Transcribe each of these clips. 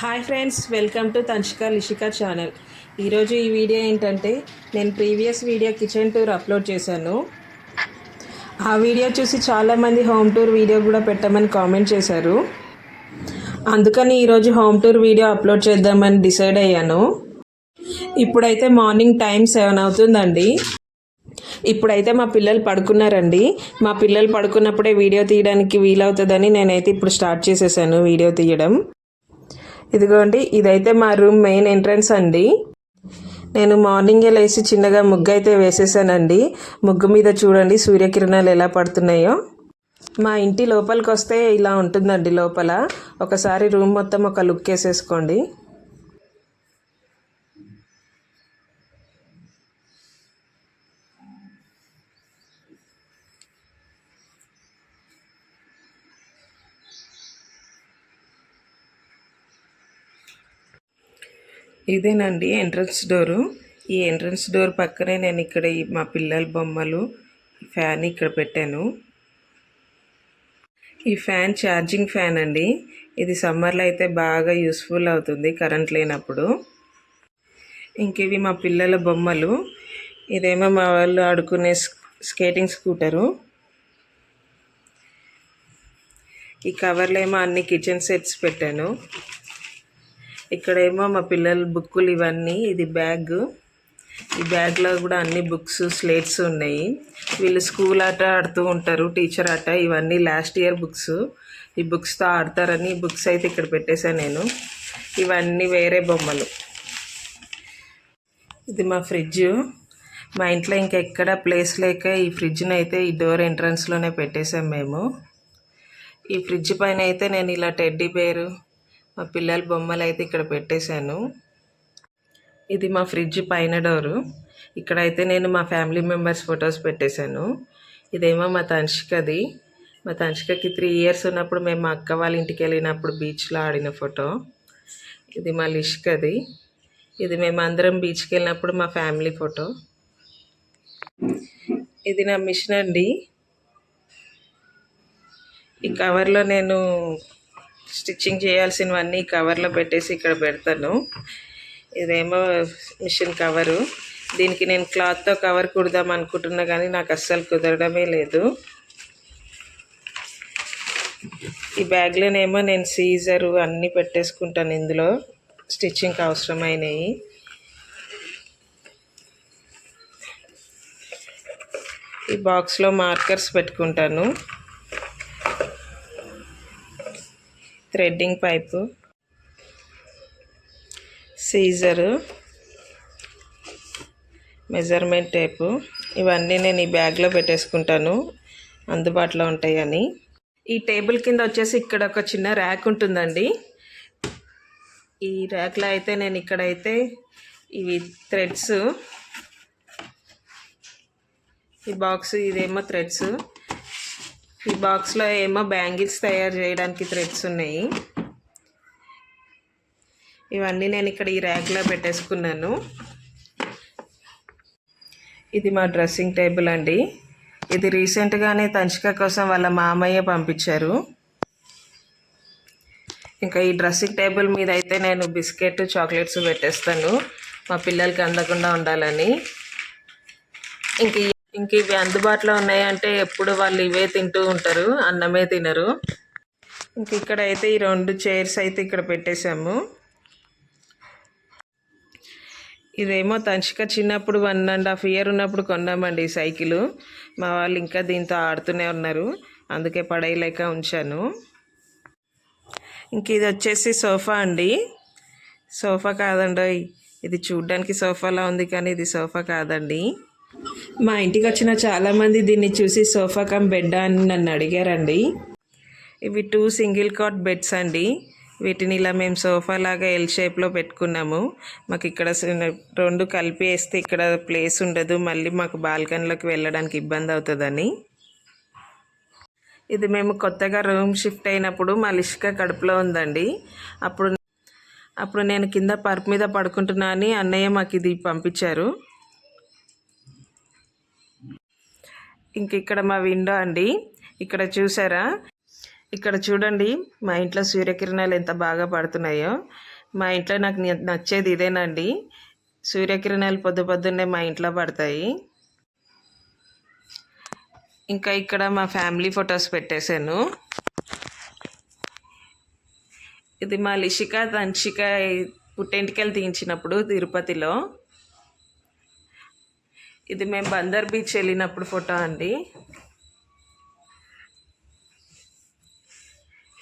Hi friends welcome to Tanshika Lishika channel ఈరోజు ఈ video ఏంటంటే నేను previous video kitchen tour upload చేశాను. ఆ వీడియో చూసి చాలామంది హోమ్ టూర్ వీడియో కూడా పెట్టమని కామెంట్ చేశారు. అందుకని ఈరోజు హోమ్ టూర్ వీడియో అప్లోడ్ చేద్దామని డిసైడ్ అయ్యాను. ఇప్పుడైతే మార్నింగ్ టైం సెవెన్ అవుతుందండి. ఇప్పుడైతే మా పిల్లలు పడుకున్నారండి. మా పిల్లలు పడుకున్నప్పుడే వీడియో తీయడానికి వీలవుతుందని నేనైతే ఇప్పుడు స్టార్ట్ చేసేసాను వీడియో తీయడం. ఇదిగోండి ఇదైతే మా రూమ్ మెయిన్ ఎంట్రన్స్ అండి. నేను మార్నింగే లేచి చిన్నగా ముగ్గు అయితే వేసేసానండి. ముగ్గు మీద చూడండి సూర్యకిరణాలు ఎలా పడుతున్నాయో. మా ఇంటి లోపలికి వస్తే ఇలా ఉంటుందండి లోపల. ఒకసారి రూమ్ మొత్తం ఒక లుక్ వేసేసుకోండి. ఇదేనండి ఎంట్రన్స్ డోరు ఈ ఎంట్రన్స్ డోర్ పక్కనే నేను ఇక్కడ ఈ మా పిల్లల బొమ్మలు ఫ్యాన్ ఇక్కడ పెట్టాను. ఈ ఫ్యాన్ ఛార్జింగ్ ఫ్యాన్ అండి. ఇది సమ్మర్లో అయితే బాగా యూస్ఫుల్ అవుతుంది కరెంట్ లేనప్పుడు. ఇంకేవి మా పిల్లల బొమ్మలు. ఇదేమో మా వాళ్ళు ఆడుకునే స్కేటింగ్ స్కూటరు ఈ కవర్లో ఏమో అన్ని కిచెన్ సెట్స్ పెట్టాను. ఇక్కడేమో మా పిల్లల బుక్కులు ఇవన్నీ ఇది బ్యాగ్. ఈ బ్యాగ్లో కూడా అన్ని బుక్స్ స్లేట్స్ ఉన్నాయి. వీళ్ళు స్కూల్ ఆట ఆడుతూ ఉంటారు టీచర్ ఆట. ఇవన్నీ లాస్ట్ ఇయర్ బుక్స్. ఈ బుక్స్తో ఆడతారని బుక్స్ అయితే ఇక్కడ పెట్టేశాను నేను. ఇవన్నీ వేరే బొమ్మలు. ఇది మా ఫ్రిడ్జ్. మా ఇంట్లో ఇంకెక్కడ ప్లేస్ లేక ఈ ఫ్రిడ్జ్ని అయితే ఈ డోర్ ఎంట్రన్స్లోనే పెట్టేశాం మేము. ఈ ఫ్రిడ్జ్ పైన అయితే నేను ఇలా టెడ్డీ బేరు మా పిల్లల బొమ్మలు అయితే ఇక్కడ పెట్టేశాను. ఇది మా ఫ్రిడ్జ్ పైన డోరు. ఇక్కడైతే నేను మా ఫ్యామిలీ మెంబర్స్ ఫొటోస్ పెట్టేశాను. ఇదేమో మా తన్షికది. మా తన్షికకి త్రీ ఇయర్స్ ఉన్నప్పుడు మేము మా అక్క వాళ్ళ ఇంటికి వెళ్ళినప్పుడు బీచ్లో ఆడిన ఫోటో. ఇది మా లిష్కది. ఇది మేము అందరం బీచ్కి వెళ్ళినప్పుడు మా ఫ్యామిలీ ఫోటో. ఇది నా మిషన్ అండి. ఈ కవర్లో నేను స్టిచ్చింగ్ చేయాల్సినవన్నీ కవర్లో పెట్టేసి ఇక్కడ పెడతాను. ఇదేమో మిషన్ కవరు. దీనికి నేను క్లాత్తో కవర్ కుడదాం అనుకుంటున్నా కానీ నాకు అస్సలు కుదరడమే లేదు. ఈ బ్యాగ్లోనేమో నేను సీజరు అన్నీ పెట్టేసుకుంటాను ఇందులో. స్టిచ్చింగ్కి అవసరమైనవి ఈ బాక్స్లో మార్కర్స్ పెట్టుకుంటాను. Threading pipe scissor measurement tape ఇవన్నీ నేను ఈ బ్యాగ్లో పెట్టేసుకుంటాను అందుబాటులో ఉంటాయని. ఈ టేబుల్ కింద వచ్చేసి ఇక్కడ ఒక చిన్న ర్యాక్ ఉంటుందండి. ఈ ర్యాక్లో అయితే నేను ఇక్కడైతే ఇవి థ్రెడ్స్ ఈ బాక్స్ ఇదేమో థ్రెడ్స్. ఈ బాక్స్లో ఏమో బ్యాంగిల్స్ తయారు చేయడానికి థ్రెడ్స్ ఉన్నాయి. ఇవన్నీ నేను ఇక్కడ ఈ ర్యాక్లో పెట్టేసుకున్నాను. ఇది మా డ్రెస్సింగ్ టేబుల్ అండి. ఇది రీసెంట్గానే తంచిక కోసం వాళ్ళ మామయ్య పంపించారు. ఇంకా ఈ డ్రెస్సింగ్ టేబుల్ మీద అయితే నేను బిస్కెట్ చాక్లెట్స్ పెట్టేస్తాను. మా పిల్లలకి అందకుండా ఉండాలని. ఇంక ఇంక ఇవి అందుబాటులో ఉన్నాయంటే ఎప్పుడు వాళ్ళు ఇవే తింటూ ఉంటారు అన్నమే తినరు. ఇంక ఇక్కడ అయితే ఈ రెండు చైర్స్ అయితే ఇక్కడ పెట్టేశాము. ఇదేమో తంచిక చిన్నప్పుడు వన్ అండ్ హాఫ్ ఇయర్ ఉన్నప్పుడు కొన్నామండి ఈ సైకిల్. మా వాళ్ళు ఇంకా దీంతో ఆడుతూనే ఉన్నారు. అందుకే పడేయలేక ఉంచాను. ఇంక ఇది వచ్చేసి సోఫా అండి. సోఫా కాదండి ఇది చూడ్డానికి సోఫాలా ఉంది కానీ ఇది సోఫా కాదండి. మా ఇంటికి వచ్చిన చాలామంది దీన్ని చూసి సోఫా కమ్ బెడ్ అని నన్ను అడిగారండి. ఇవి టూ సింగిల్ కాట్ బెడ్స్ అండి. వీటిని ఇలా మేము సోఫా లాగా ఎల్ షేప్లో పెట్టుకున్నాము. మాకు ఇక్కడ రెండు కలిపి వేస్తే ఇక్కడ ప్లేస్ ఉండదు. మళ్ళీ మాకు బాల్కనీలోకి వెళ్ళడానికి ఇబ్బంది అవుతుందని. ఇది మేము కొత్తగా రూమ్ షిఫ్ట్ అయినప్పుడు మా లిష్క కడుపులో ఉందండి. అప్పుడు అప్పుడు నేను కింద పరుపు మీద పడుకుంటున్నా అని అన్నయ్య మాకు ఇది పంపించారు. ఇంక ఇక్కడ మా విండో అండి. ఇక్కడ చూసారా? ఇక్కడ చూడండి మా ఇంట్లో సూర్యకిరణాలు ఎంత బాగా పడుతున్నాయో. మా ఇంట్లో నాకు నచ్చేది ఇదేనండి. సూర్యకిరణాలు పొద్దు పొద్దున్నే మా ఇంట్లో పడతాయి. ఇంకా ఇక్కడ మా ఫ్యామిలీ ఫొటోస్ పెట్టేశాను. ఇది మా లిషిక దంశిక పుట్టెంటికలు తీయించినప్పుడు తిరుపతిలో. ఇది మేము బందర్ బీచ్ వెళ్ళినప్పుడు ఫోటో అండి.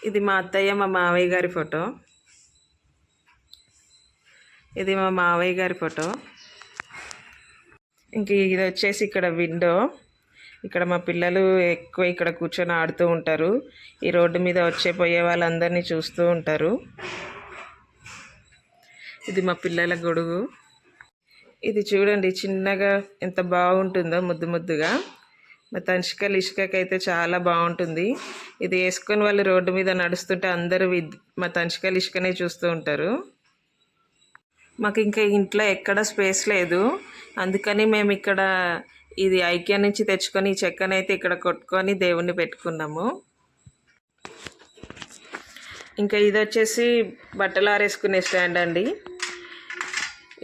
ఇది మా అత్తయ్య మా మావయ్య గారి ఫోటో. ఇది మా మావయ్య గారి ఫోటో. ఇంక ఇది వచ్చేసి ఇక్కడ విండో. ఇక్కడ మా పిల్లలు ఎక్కువ ఇక్కడ కూర్చొని ఆడుతూ ఉంటారు. ఈ రోడ్డు మీద వచ్చే పోయే వాళ్ళందరినీ చూస్తూ ఉంటారు. ఇది మా పిల్లల గొడుగు. ఇది చూడండి చిన్నగా ఎంత బాగుంటుందో ముద్దు ముద్దుగా. మా తనిష్క లిష్కకి అయితే చాలా బాగుంటుంది. ఇది వేసుకొని వాళ్ళు రోడ్డు మీద నడుస్తుంటే అందరూ విద్ మా తనిష్క లిష్కనే చూస్తూ ఉంటారు. మాకు ఇంకా ఇంట్లో ఎక్కడ స్పేస్ లేదు. అందుకని మేము ఇక్కడ ఇది ఐక్య నుంచి తెచ్చుకొని ఈ చెక్కనైతే ఇక్కడ కొట్టుకొని దేవుణ్ణి పెట్టుకున్నాము. ఇంకా ఇది వచ్చేసి బట్టలు ఆరేసుకునే స్టాండ్ అండి.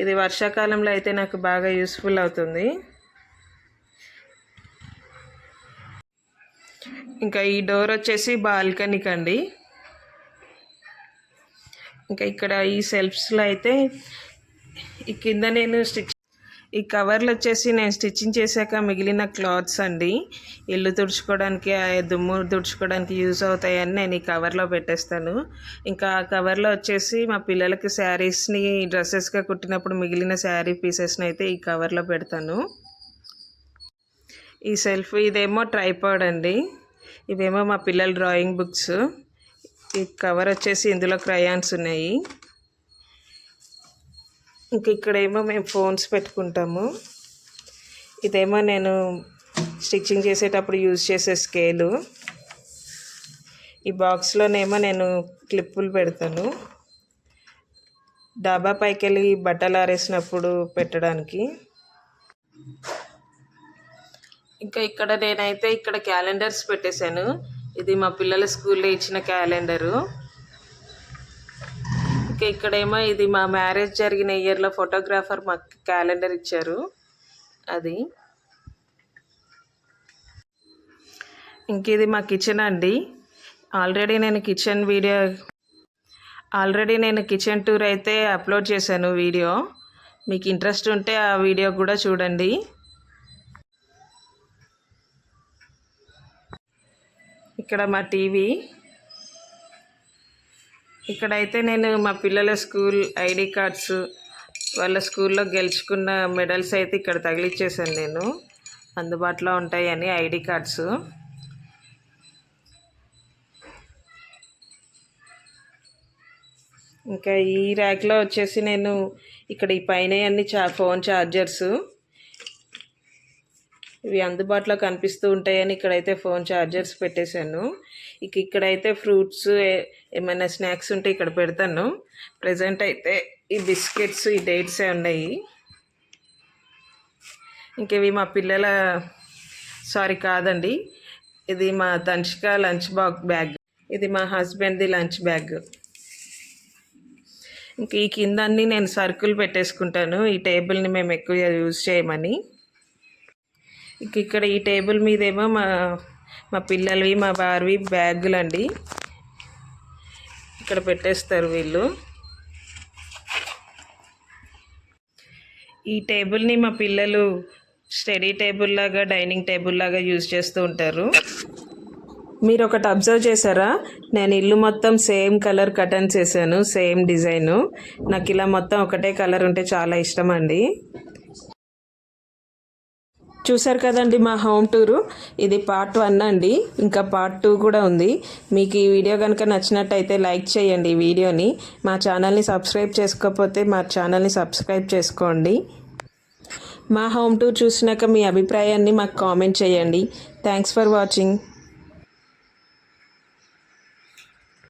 ఇది వర్షాకాలంలో అయితే నాకు బాగా యూస్ఫుల్ అవుతుంది. ఇంకా ఈ డోర్ వచ్చేసి బాల్కనీకి అండి ఇంకా ఇక్కడ ఈ సెల్ఫ్స్లో అయితే ఈ కింద నేను స్టిచ్ ఈ కవర్లు వచ్చేసి నేను స్టిచ్చింగ్ చేశాక మిగిలిన క్లాత్స్ అండి. ఇల్లు తుడుచుకోవడానికి ఆ దుమ్ము తుడుచుకోవడానికి యూజ్ అవుతాయని నేను ఈ కవర్లో పెట్టేస్తాను. ఇంకా ఆ కవర్లో వచ్చేసి మా పిల్లలకి శారీస్ని డ్రెస్సెస్గా కుట్టినప్పుడు మిగిలిన శారీ పీసెస్ని అయితే ఈ కవర్లో పెడతాను. ఈ సెల్ఫ్ ఇదేమో ట్రైపాడ్ అండి. ఇవేమో మా పిల్లల డ్రాయింగ్ బుక్స్. ఈ కవర్ వచ్చేసి ఇందులో క్రయాన్స్ ఉన్నాయి. ఇంక ఇక్కడేమో మేము ఫోన్స్ పెట్టుకుంటాము. ఇదేమో నేను స్టిచ్చింగ్ చేసేటప్పుడు యూజ్ చేసే స్కేలు. ఈ బాక్స్లోనేమో నేను క్లిప్పులు పెడతాను. డాబా పైకి వెళ్ళి బట్టలు ఆరేసినప్పుడు పెట్టడానికి. ఇంకా ఇక్కడ నేనైతే ఇక్కడ క్యాలెండర్స్ పెట్టేశాను. ఇది మా పిల్లల స్కూల్లో ఇచ్చిన క్యాలెండరు. ఇంకా ఇక్కడేమో ఇది మా మ్యారేజ్ జరిగిన ఇయర్లో ఫోటోగ్రాఫర్ మాకు క్యాలెండర్ ఇచ్చారు. అది. ఇంక ఇది మా కిచెన్ అండి. ఆల్రెడీ నేను కిచెన్ వీడియో ఆల్రెడీ నేను కిచెన్ టూర్ అయితే అప్లోడ్ చేశాను వీడియో. మీకు ఇంట్రెస్ట్ ఉంటే ఆ వీడియో కూడా చూడండి. ఇక్కడ మా టీవీ. ఇక్కడైతే నేను మా పిల్లల స్కూల్ ఐడి కార్డ్స్ వాళ్ళ స్కూల్లో గెలుచుకున్న మెడల్స్ అయితే ఇక్కడ తగిలిచ్చేసాను నేను. అందుబాటులో ఉంటాయని ఐడి కార్డ్స్. ఇంకా ఈ ర్యాక్లో వచ్చేసి నేను ఇక్కడ ఈ పైన అన్ని చా ఫోన్ ఛార్జర్స్. ఇవి అందుబాటులో కనిపిస్తూ ఉంటాయని ఇక్కడైతే ఫోన్ ఛార్జర్స్ పెట్టేశాను. ఇక ఇక్కడైతే ఫ్రూట్స్ ఏమైనా స్నాక్స్ ఉంటే ఇక్కడ పెడతాను. ప్రజెంట్ అయితే ఈ బిస్కెట్స్ ఈ డేట్సే ఉన్నాయి. ఇంకేవి మా పిల్లల సారీ కాదండి. ఇది మా దంచిక లంచ్ బాక్ బ్యాగ్. ఇది మా హస్బెండ్ది లంచ్ బ్యాగ్. ఇంక ఈ కింద అన్నీ నేను సరుకులు పెట్టేసుకుంటాను. ఈ టేబుల్ని మేము ఎక్కువ యూజ్ చేయమని. ఇక ఇక్కడ ఈ టేబుల్ మీదేమో మా మా పిల్లలవి మా వారివి బ్యాగులు అండి ఇక్కడ పెట్టేస్తారు వీళ్ళు. ఈ టేబుల్ని మా పిల్లలు స్టడీ టేబుల్ లాగా డైనింగ్ టేబుల్ లాగా యూజ్ చేస్తూ ఉంటారు. మీరు ఒకటి అబ్జర్వ్ చేశారా? నేను ఇల్లు మొత్తం సేమ్ కలర్ కటన్స్ వేసాను సేమ్ డిజైను. నాకు ఇలా మొత్తం ఒకటే కలర్ ఉంటే చాలా ఇష్టం అండి. చూసారు కదండి మా హోమ్ టూరు. ఇది పార్ట్ వన్ అండి. ఇంకా పార్ట్ టూ కూడా ఉంది. మీకు ఈ వీడియో కనుక నచ్చినట్టయితే లైక్ చేయండి ఈ వీడియోని. మా ఛానల్ని సబ్స్క్రైబ్ చేసుకోకపోతే మా ఛానల్ని సబ్స్క్రైబ్ చేసుకోండి. మా హోమ్ టూర్ చూసినాక మీ అభిప్రాయాన్ని మాకు కామెంట్ చేయండి. Thanks for watching.